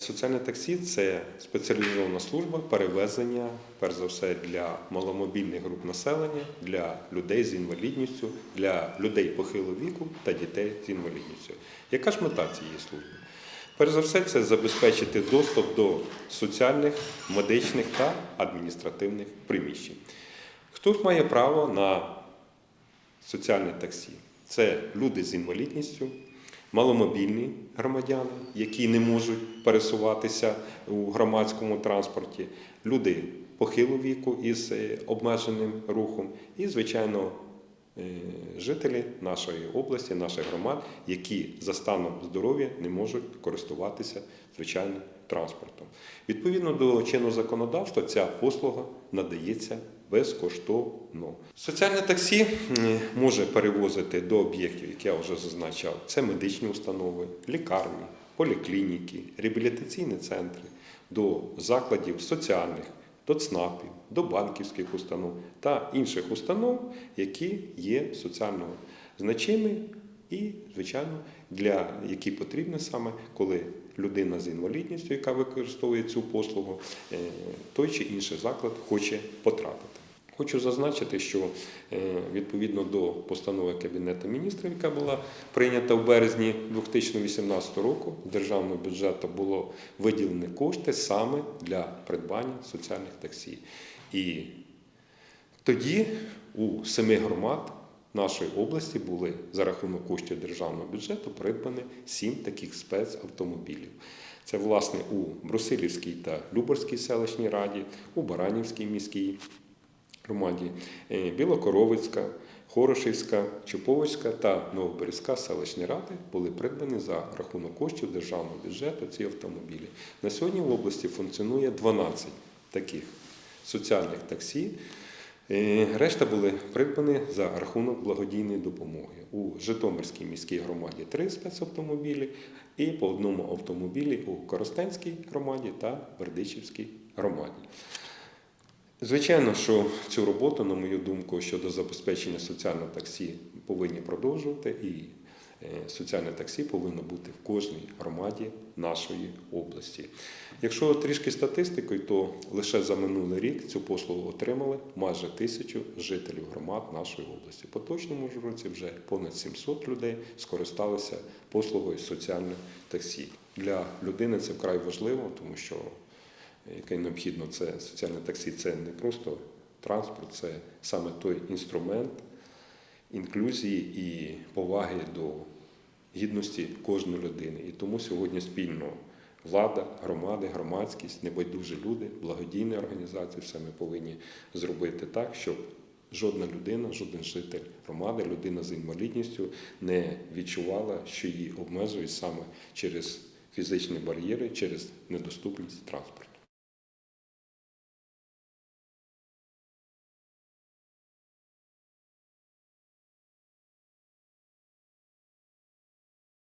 Соціальне таксі це спеціалізована служба перевезення, перш за все, для маломобільних груп населення, для людей з інвалідністю, для людей похилого віку та дітей з інвалідністю. Яка ж мета цієї служби? Перш за все, це забезпечити доступ до соціальних, медичних та адміністративних приміщень. Хто ж має право на соціальне таксі? Це люди з інвалідністю, маломобільні громадяни, які не можуть пересуватися у громадському транспорті, люди похилого віку із е, обмеженим рухом, і, звичайно, жителі нашої області, наших громад, які за станом здоров'я не можуть користуватися звичайним транспортом. Відповідно до чинного законодавства, ця послуга надається безкоштовно. Соціальне таксі може перевозити до об'єктів, як я вже зазначав, це медичні установи, лікарні, поліклініки, реабілітаційні центри, до закладів соціальних, до ЦНАПів, до банківських установ та інших установ, які є соціально значими і, звичайно, для які потрібні саме, коли людина з інвалідністю, яка використовує цю послугу, е, той чи інший заклад хоче потрапити. Хочу зазначити, що е, відповідно до постанови Кабінету міністрів, яка була прийнята в березні 2018 року, державного бюджету було виділені кошти саме для придбання соціальних таксі. І тоді у семи громад нашої області були за рахунок коштів державного бюджету придбані сім таких спецавтомобілів. Це, власне, у Брусилівській та Люборській селищній раді, у Баранівській міській громаді, е, Білокоровицька, Хорошівська, Чуповицька та Новоберезька селищні ради були придбані за рахунок коштів державного бюджету ці автомобілі. На сьогодні в області функціонує 12 таких соціальних таксі. Е, Решта були придбані за рахунок благодійної допомоги. У Житомирській міській громаді три спецавтомобілі і по одному автомобілі у Коростенській громаді та Бердичівській громаді. Звичайно, що цю роботу, на мою думку, щодо забезпечення соціального таксі повинні продовжувати, і е, соціальне таксі повинно бути в кожній громаді нашої області. Якщо трішки статистикою, то лише за минулий рік цю послугу отримали майже тисячу жителів громад нашої області. В поточному ж році вже понад 700 людей скористалися послугою соціальне таксі. Для людини це вкрай важливо, тому що яке необхідно, це соціальне таксі, це не просто транспорт, це саме той інструмент інклюзії і поваги до гідності кожної людини. І тому сьогодні спільно влада, громади, громадськість, небайдужі люди, благодійні організації, все ми повинні зробити так, щоб жодна людина, жоден житель громади, людина з інвалідністю не відчувала, що її обмежують саме через фізичні бар'єри, через недоступність транспорту.